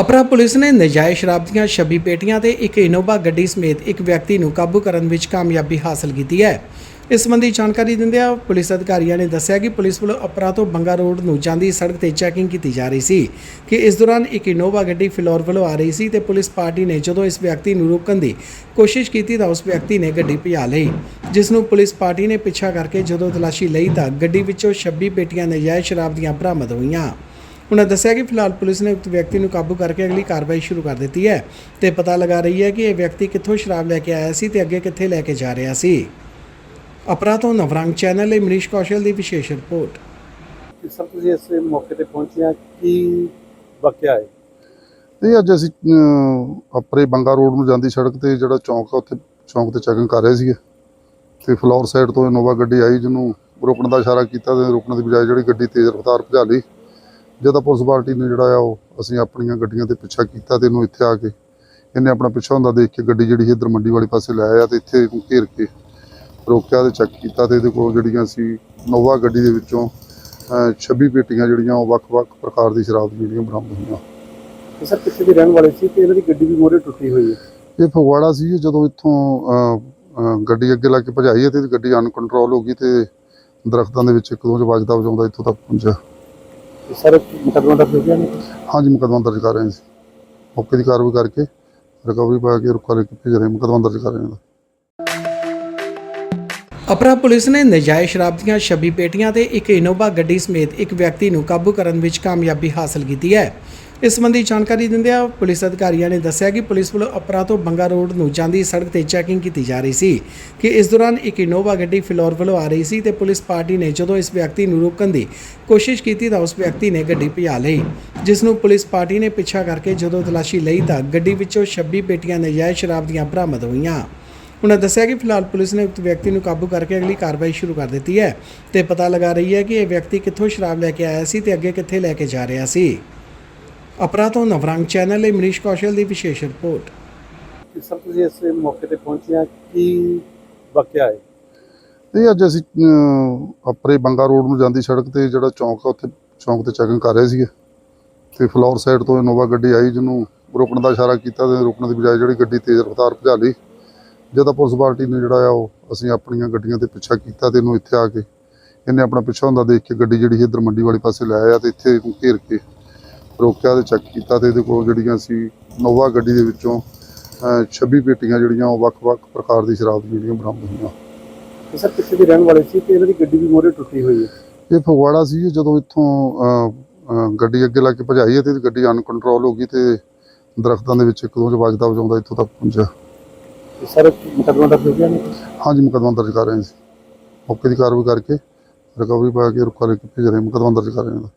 Apra police ਨੇ ਨਜਾਇਜ਼ ਸ਼ਰਾਬ ਦੀਆਂ 26 ਪੇਟੀਆਂ ਤੇ ਇੱਕ ਇਨੋਵਾ ਗੱਡੀ ਸਮੇਤ ਇੱਕ ਵਿਅਕਤੀ ਨੂੰ ਕਾਬੂ ਕਰਨ ਵਿੱਚ ਕਾਮਯਾਬੀ ਹਾਸਲ ਕੀਤੀ ਹੈ। ਇਸ ਸੰਬੰਧੀ ਜਾਣਕਾਰੀ ਦਿੰਦਿਆਂ ਪੁਲਿਸ ਅਧਿਕਾਰੀਆਂ ਨੇ ਦੱਸਿਆ ਕਿ ਪੁਲਿਸ ਵੱਲੋਂ ਅਪਰਾ ਤੋਂ ਬੰਗਾ ਰੋਡ ਨੂੰ ਜਾਂਦੀ ਸੜਕ ਤੇ ਚੈਕਿੰਗ ਕੀਤੀ ਜਾ ਰਹੀ ਸੀ ਕਿ ਇਸ ਦੌਰਾਨ ਇੱਕ ਇਨੋਵਾ ਗੱਡੀ ਫਿਲੌਰ ਵੱਲੋਂ ਆ ਰਹੀ ਸੀ ਤੇ ਪੁਲਿਸ ਪਾਰਟੀ ਨੇ ਜਦੋਂ ਇਸ ਵਿਅਕਤੀ ਨੂੰ ਰੋਕਣ ਦੀ ਕੋਸ਼ਿਸ਼ ਕੀਤੀ ਤਾਂ ਉਸ ਵਿਅਕਤੀ ਨੇ ਗੱਡੀ ਭਜਾ ਲਈ, ਜਿਸ ਨੂੰ ਪੁਲਿਸ ਪਾਰਟੀ ਨੇ ਪਿੱਛਾ ਕਰਕੇ ਜਦੋਂ ਤਲਾਸ਼ੀ ਲਈ ਤਾਂ ਗੱਡੀ ਵਿੱਚੋਂ 26 ਪੇਟੀਆਂ ਨਜਾਇਜ਼ ਸ਼ਰਾਬ ਦੀਆਂ ਬਰਾਮਦ ਹੋਈਆਂ। ਉਨ੍ਹਾਂ ਦੱਸਿਆ ਕਿ ਫਿਲਹਾਲ ਪੁਲਿਸ ਨੇ ਉਕਤ ਵਿਅਕਤੀ ਨੂੰ ਕਾਬੂ ਕਰਕੇ ਅਗਲੀ ਕਾਰਵਾਈ ਸ਼ੁਰੂ ਕਰ ਦਿੱਤੀ ਹੈ ਤੇ ਪਤਾ ਲਗਾ ਰਹੀ ਹੈ ਕਿ ਇਹ ਵਿਅਕਤੀ ਕਿੱਥੋਂ ਸ਼ਰਾਬ ਲੈ ਕੇ ਆਇਆ ਸੀ ਤੇ ਅੱਗੇ ਕਿੱਥੇ ਲੈ ਕੇ ਜਾ ਰਿਹਾ ਸੀ। ਅਪਰਾ ਤੋਂ ਨਵਰੰਗ ਚੈਨਲ ਲਈ ਮਨੀਸ਼ ਕੌਸ਼ਲ ਦੀ ਵਿਸ਼ੇਸ਼ ਰਿਪੋਰਟ। ਤੁਸੀਂ ਇਸ ਮੌਕੇ ਤੇ ਪਹੁੰਚੇ ਆ। ਕੀ ਵਾਕਿਆ ਹੈ? ਇਹ ਅੱਜ ਅਸੀਂ ਅਮ, ਆਪਰੇ ਬੰਗਾ ਰੋਡ ਨੂੰ ਜਾਂਦੀ ਸੜਕ ਤੇ ਜਿਹੜਾ ਚੌਂਕ ਆ ਉੱਥੇ ਚੌਂਕ ਤੇ ਚੈਕਿੰਗ ਕਰ ਰਹੇ ਸੀਗੇ। ਤੇ ਫਲੋਰ ਸਾਈਡ ਤੋਂ ਇਨੋਵਾ ਗੱਡੀ ਆਈ ਜਿਹਨੂੰ ਰੋਕਣ ਦਾ ਇਸ਼ਾਰਾ ਕੀਤਾ ਤੇ ਰੋਕਣ ਦੀ ਬਜਾਏ ਜਿਹੜੀ ਗੱਡੀ ਤੇਜ਼ ਰਫ਼ਤਾਰ ਭਜਾ ਲਈ। ਜਦੋਂ ਪੁਲਿਸ ਪਾਰਟੀ ਨੇ ਜਿਹੜਾ ਆ ਉਹ ਅਸੀਂ ਆਪਣੀਆਂ ਗੱਡੀਆਂ ਤੇ ਪਿੱਛਾ ਕੀਤਾ ਤੇ ਇਹਨੂੰ ਇੱਥੇ ਆ ਕੇ ਇਹਨੇ ਆਪਣਾ ਪਿੱਛਾ ਹੁੰਦਾ ਦੇਖ ਕੇ ਗੱਡੀ ਜਿਹੜੀ ਇੱਧਰ ਮੰਡੀ ਵਾਲੇ ਪਾਸੇ ਲੈ ਆਇਆ ਤੇ ਇੱਥੇ ਇਹਨੂੰ ਘੇਰ ਕੇ ਰੋਕਿਆ ਤੇ ਚੈੱਕ ਕੀਤਾ ਤੇ ਇਹਦੇ ਕੋਲ ਜਿਹੜੀਆਂ ਸੀ ਨੋਵਾ ਗੱਡੀ ਦੇ ਵਿੱਚੋਂ ਅਹ, 26 ਪੇਟੀਆਂ ਜਿਹੜੀਆਂ ਉਹ ਵੱਖ-ਵੱਖ ਪ੍ਰਕਾਰ ਦੀ ਸ਼ਰਾਬ ਜਿਹੜੀਆਂ ਬਰਾਮਦ ਹੋਈਆਂ। ਸਰ ਕਿੱਥੇ ਦੇ ਰਹਿਣ ਵਾਲੇ ਸੀ ਤੇ ਇਹਨਾਂ ਦੀ ਗੱਡੀ ਵੀ ਮੋਰੇ ਟੁੱਟੀ ਹੋਈ ਹੈ? ਇਹ ਫਗਵਾੜਾ ਸੀ ਜਦੋਂ ਇੱਥੋਂ ਗੱਡੀ ਅੱਗੇ ਲਾ ਕੇ ਭਜਾਈ ਤੇ ਗੱਡੀ ਅਨਕੰਟਰੋਲ ਹੋ ਗਈ ਤੇ ਦਰਖਤਾਂ ਦੇ ਵਿੱਚ ਇੱਕ ਦੋ ਚ ਵੱਜਦਾ ਵਜਾਉਂਦਾ ਇੱਥੋਂ ਤੱਕ ਪਹੁੰਚਿਆ। ਸਰ ਮੁਕਦਮਾ ਦਰਜ ਹੋ ਗਿਆ ਨਹੀਂ ਹਾਂਜੀ ਮੁਕੱਦਮਾ ਦਰਜ ਕਰ ਰਹੇ ਹਾਂ ਜੀ। ਮੌਕੇ ਦੀ ਕਾਰਵਾਈ ਕਰਕੇ ਰਿਕਵਰੀ ਪਾ ਕੇ ਰੁਕਾ ਲੈ ਕੇ ਭੇਜ ਰਹੇ ਹਾਂ, ਮੁਕੱਦਮਾ ਦਰਜ ਕਰ ਰਹੇ ਹਾਂ। ਅਪਰਾ ਪੁਲਿਸ ਨੇ ਨਜਾਇਜ਼ ਸ਼ਰਾਬ ਦੀਆਂ 26 ਪੇਟੀਆਂ ਤੇ ਇੱਕ ਇਨੋਵਾ ਗੱਡੀ ਸਮੇਤ ਇੱਕ ਵਿਅਕਤੀ ਨੂੰ ਕਾਬੂ ਕਰਨ ਵਿੱਚ ਕਾਮਯਾਬੀ ਹਾਸਲ ਕੀਤੀ ਹੈ। ਇਸ ਸੰਬੰਧੀ ਜਾਣਕਾਰੀ ਦਿੰਦਿਆਂ ਪੁਲਿਸ ਅਧਿਕਾਰੀਆਂ ਨੇ ਦੱਸਿਆ ਕਿ ਪੁਲਿਸ ਵੱਲੋਂ ਅਪਰਾ ਤੋਂ ਬੰਗਾ ਰੋਡ ਨੂੰ ਜਾਂਦੀ ਸੜਕ ਤੇ ਚੈਕਿੰਗ ਕੀਤੀ ਜਾ ਰਹੀ ਸੀ ਕਿ ਇਸ ਦੌਰਾਨ ਇੱਕ ਇਨੋਵਾ ਗੱਡੀ ਫਿਲੌਰ ਵੱਲੋਂ ਆ ਰਹੀ ਸੀ ਤੇ ਪੁਲਿਸ ਪਾਰਟੀ ਨੇ ਜਦੋਂ ਇਸ ਵਿਅਕਤੀ ਨੂੰ ਰੋਕਣ ਦੀ ਕੋਸ਼ਿਸ਼ ਕੀਤੀ ਤਾਂ ਉਸ ਵਿਅਕਤੀ ਨੇ ਗੱਡੀ ਭਜਾ ਲਈ, ਜਿਸ ਨੂੰ ਪੁਲਿਸ ਪਾਰਟੀ ਨੇ ਪਿੱਛਾ ਕਰਕੇ ਜਦੋਂ ਤਲਾਸ਼ੀ ਲਈ ਤਾਂ ਗੱਡੀ ਵਿੱਚੋਂ 26 ਪੇਟੀਆਂ ਨਜਾਇਜ਼ ਸ਼ਰਾਬ ਦੀਆਂ ਬਰਾਮਦ ਹੋਈਆਂ। ਉਨ੍ਹਾਂ ਦੱਸਿਆ ਕਿ ਫਿਲਹਾਲ ਪੁਲਿਸ ਨੇ ਉਕਤ ਵਿਅਕਤੀ ਨੂੰ ਕਾਬੂ ਕਰਕੇ ਅਗਲੀ ਕਾਰਵਾਈ ਸ਼ੁਰੂ ਕਰ ਦਿੱਤੀ ਹੈ ਤੇ ਪਤਾ ਲਗਾ ਰਹੀ ਹੈ ਕਿ ਇਹ ਵਿਅਕਤੀ ਕਿੱਥੋਂ ਸ਼ਰਾਬ ਲੈ ਕੇ ਆਇਆ ਸੀ ਤੇ ਅੱਗੇ ਕਿੱਥੇ ਲੈ ਕੇ ਜਾ ਰਿਹਾ ਸੀ। ਅਪਰਾ ਤੋਂ ਨਵਰੰਗ ਚੈਨਲ ਲਈ ਮਨੀਸ਼ ਕੌਸ਼ਲ ਦੀ ਵਿਸ਼ੇਸ਼ ਰਿਪੋਰਟ। ਸਰ ਤੁਸੀਂ ਇਸ ਮੌਕੇ ਤੇ ਪਹੁੰਚੇ ਆ ਕੀ ਵਾਕਿਆ ਹੈ? ਇਹ ਅੱਜ ਅਸੀਂ ਅਮ, ਆਪਰੇ ਬੰਗਾ ਰੋਡ ਨੂੰ ਜਾਂਦੀ ਸੜਕ ਤੇ ਜਿਹੜਾ ਚੌਂਕ ਆ ਉੱਥੇ ਚੌਂਕ ਤੇ ਚੈਕਿੰਗ ਕਰ ਰਹੇ ਸੀਗੇ। ਤੇ ਫਲੋਰ ਸਾਈਡ ਤੋਂ ਇਨੋਵਾ ਗੱਡੀ ਆਈ ਜਿਹਨੂੰ ਰੋਕਣ ਦਾ ਇਸ਼ਾਰਾ ਕੀਤਾ ਤੇ ਰੋਕਣ ਦੀ ਬਜਾਏ ਜਿਹੜੀ ਗੱਡੀ ਤੇਜ਼ ਰਫ਼ਤਾਰ ਭਜਾ ਲਈ। ਜਦੋਂ ਪੁਲਿਸ ਪਾਰਟੀ ਨੇ ਜਿਹੜਾ ਆ ਉਹ ਅਸੀਂ ਆਪਣੀਆਂ ਗੱਡੀਆਂ ਤੇ ਪਿੱਛਾ ਕੀਤਾ ਤੇ ਇਹਨੂੰ ਇੱਥੇ ਆ ਕੇ ਇਹਨੇ ਆਪਣਾ ਪਿੱਛਾ ਹੁੰਦਾ ਦੇਖ ਕੇ ਗੱਡੀ ਜਿਹੜੀ ਇੱਧਰ ਮੰਡੀ ਵਾਲੇ ਪਾਸੇ ਲੈ ਆਇਆ ਤੇ ਇੱਥੇ ਇਹਨੂੰ ਘੇਰ ਕੇ ਰੋਕਿਆ ਤੇ ਚੈੱਕ ਕੀਤਾ ਤੇ ਇਹਦੇ ਕੋਲ ਜਿਹੜੀਆਂ ਸੀ ਨੋਵਾ ਗੱਡੀ ਦੇ ਵਿੱਚੋਂ ਅਹ, 26 ਪੇਟੀਆਂ ਜਿਹੜੀਆਂ ਉਹ ਵੱਖ-ਵੱਖ ਪ੍ਰਕਾਰ ਦੀ ਸ਼ਰਾਬ ਜਿਹੜੀਆਂ ਬਰਾਮਦ ਹੋਈਆਂ। ਸਰ ਕਿੱਥੇ ਦੇ ਰਹਿਣ ਵਾਲੇ ਸੀ ਤੇ ਇਹਨਾਂ ਦੀ ਗੱਡੀ ਵੀ ਮੋਰੇ ਟੁੱਟੀ ਹੋਈ ਹੈ? ਇਹ ਫਗਵਾੜਾ ਸੀ ਜਦੋਂ ਇੱਥੋਂ ਗੱਡੀ ਅੱਗੇ ਲਾ ਕੇ ਭਜਾਈ ਤੇ ਗੱਡੀ ਅਨਕੰਟਰੋਲ ਹੋ ਗਈ ਤੇ ਦਰਖਤਾਂ ਦੇ ਵਿੱਚ ਇੱਕ ਦੋ ਚ ਵੱਜਦਾ ਵਜਾਉਂਦਾ ਇੱਥੋਂ ਤੱਕ ਪਹੁੰਚਿਆ। ਸਰ ਮੁਕਦਮਾ ਦਰਜ ਹੋ ਗਿਆ ਨਹੀਂ ਹਾਂਜੀ ਮੁਕੱਦਮਾ ਦਰਜ ਕਰ ਰਹੇ ਹਾਂ ਜੀ। ਮੌਕੇ ਦੀ ਕਾਰਵਾਈ ਕਰਕੇ ਰਿਕਵਰੀ ਪਾ ਕੇ ਰੁਕਾ ਲੈ ਕੇ ਭੇਜ ਰਹੇ ਹਾਂ, ਮੁਕੱਦਮਾ ਦਰਜ ਕਰ ਰਹੇ ਹਾਂ।